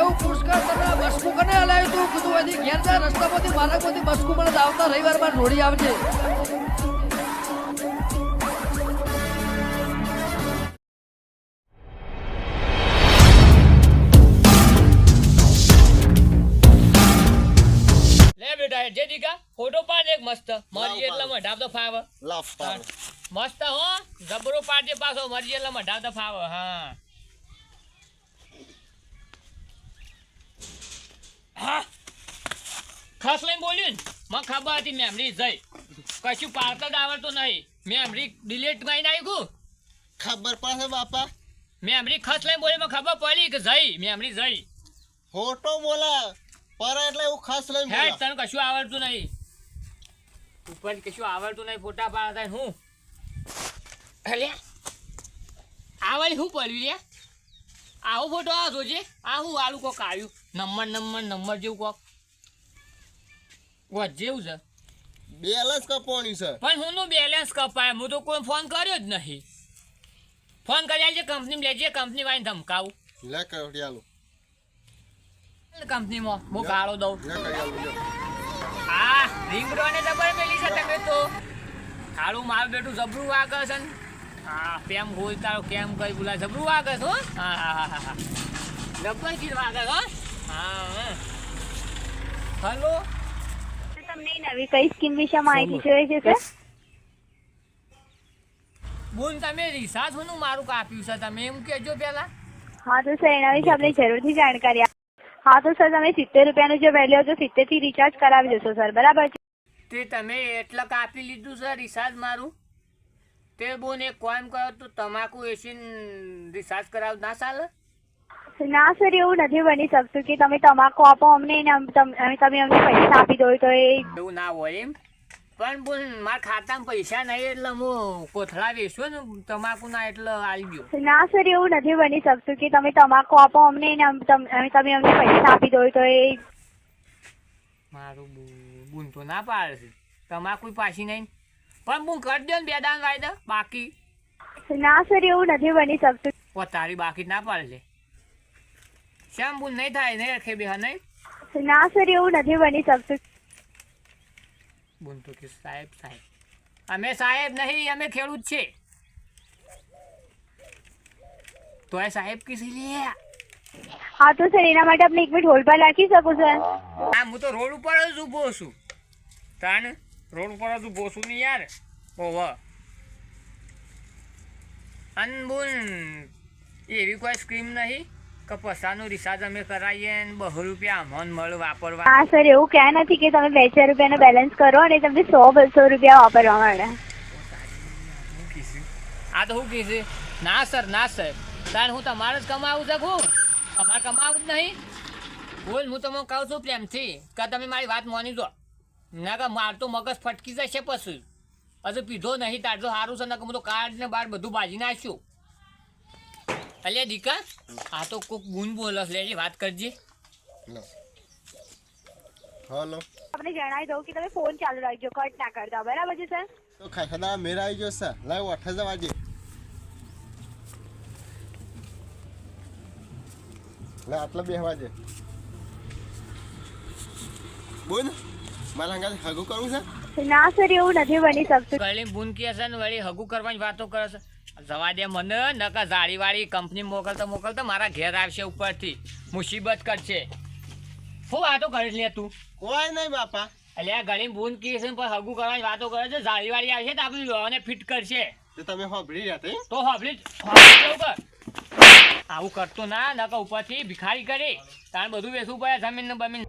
એવું પુષ્કળ તને બસકું કને હલાવ્યું તું કીધું અહીંથી ઘેર જા રસ્તામાંથી માર્ગમાંથી બસકું મને આવતા રવિવારમાં રોડી આવજે. જે દીકા. ફોટો પાડ એક મસ્ત. મરજી એટલે ફાવ. લાફ મસ્ત હો. જબરો પાડજે પાછો મરજી એટલે મઢાવ તો ફાવ. હા. ખાસ લઈને બોલ્યું ને મને ખબર હતી મેમરી જઈ કશું પાર્સલ આવડતું નહીં. મેમરી ડિલીટ મારી નાખ્યું. ખબર પડશે બાપા. મેમરી ખસ લઈને બોલી મને ખબર પડી કે જઈ મેમરી જઈ ફોટો બોલા. પર એટલે એવું ખાસ લઈને હે તને કશું આવડતું નહીં. ઉપર કશું આવડતું નહીં ફોટા પાડતા હું? અલ્યા આવડી શું પડ્યું લે? આવો ફોટો આ જોજે. આ હું આલું કોક આવ્યું. નંબર નંબર નંબર જેવું કોક. વધ જેવું છે? બેલેન્સ કપોણી છે. પણ હું નું બેલેન્સ કપાય? હું તો કોઈ ફોન કર્યો જ નહીં. ફોન કર્યા છે કંપની લેજે કંપની વાળી ધમકાવું. લે કરિયાલું કંપનીમાં હું ગાળો દઉં. હા રિંગ રોને જબર પેલી છે તમે તો. તારું મારું બેટું જબરું વાગે છે ને. હા કેમ ગોલ તારો કેમ કઈ બોલા જબરું વાગે છે હો. હા હા હા જબર ચીજ વાગે હા હા. હલો? નવી કઈ સ્કીમ વિશે માહિતી જોઈએ છે સર? બોલ તમે રિસાર્જ હું મારું કાપ્યું છે તમે એમ કહેજો પેલા હા તો સર એના વિશે આપણે જરૂરથી જાણકારી આપ- હા તો સર તમે સિત્તેર રૂપિયાનું જે વેલ્યુ હતો સિત્તેરથી રિચાર્જ કરાવી દેશો સર બરાબર છે? તે તમે એટલા કાપી લીધું સર રિસાર્જ મારું. તે બોન એક કોમ કરો તો તમાકુ એસીન રિસાર્જ કરાવ ના ચાલે ના સર એવું નથી બની શકતું કે તમે તમાકુ આપો અમને અને તમે અમને પૈસા આપી દો તો એ એવું ના હોય એમ. પણ બોલ મારા ખાતામાં પૈસા નહીં એટલે હું કોથળા વેચો ને તમાકુ ના એટલે આવી ગયો ના સર એવું નથી બની શકતું કે તમે તમાકુ આપો અમને અને તમે અમને પૈસા આપી દો તો એ મારું બૂન તો ના પાડે છે. તમાકુ પાછી નહીં. પણ હું કરી દો ને બે દાન વાયદા બાકી. ના સર એવું નથી બની શકતું. તારી બાકી ના પાડે છે. શ્યામ બુન નહીં થાય નહીં રખે બે નહીં? ના સર એવું નથી બની શકતું. બુન તો કે સાહેબ સાહેબ. અમે સાહેબ નહીં અમે ખેડૂત છે. તોય સાહેબ કિસી લે. હા તો સર એના માટે આપણે એક મિનિટ હોલ્ડ પર રાખી શકો સર? હા હું તો રોડ ઉપર જ ઊભો છું. તાન રોડ ઉપર જ ઊભો છું ને યાર. ઓવ અનબુન એવી કોઈ સ્કીમ નહીં? કે પૈસાનું અમે કરાવીએ ને બહુ રૂપિયા મન મળ વાપરવા. હા સર એવું ક્યાં નથી કે તમે બે ચાર રૂપિયાનો બેલેન્સ કરો અને તમને સો બસો રૂપિયા વાપરવા મળે. આ તો હું કીધું ના સર ના સર. કારણ હું તમારે જ કમાવું શકું તમારે કમાવું જ નહીં. બોલ હું તમને કહું છું પ્રેમથી કે તમે મારી વાત માની દો ના કે માર તો મગજ ફટકી જશે પછી. હજુ પીધો નહીં તાર તો સારું છે ને હું તો કાર્ડ ને બાર બધું બાજી નાખ્યું. અલ્યા દીકા આ તો કોક ગુણ બોલસ લેજી વાત કરજે. લો. હલો આપણે જણાવી દઉં કે તમે ફોન ચાલુ રાખજો કટ ના કરતા બરાબર છે સર? તો ખાખડા મેરા આવી ગયો સર. લાવ અઠા વાગે. દે લે આટલા બે હવા બોલ. મારા હંગા હગું કરવું છે ના સર એવું નથી બની શકતું. ગળી બૂન છે ને વળી હગું કરવાની વાતો કરે છે. જવા દે મને નકા જાળીવાળી કંપની મોકલતો મોકલતો મારા ઘેર આવશે ઉપરથી. મુસીબત કરશે. શું વાતો કરી લે તું. કોઈ નહીં બાપા. એટલે આ ગળી બૂન કહે છે પણ હગું કરવાની વાતો કરે છે. જાળીવાળી આવશે તો આપણી લોને ફિટ કરશે. તો તમે હોભળી રહ્યા તો હોભળી હોભળી આવું કરતો ના નકા ઉપરથી ભિખારી કરી. તારે બધું વેચવું પડે જમીન ને બમીન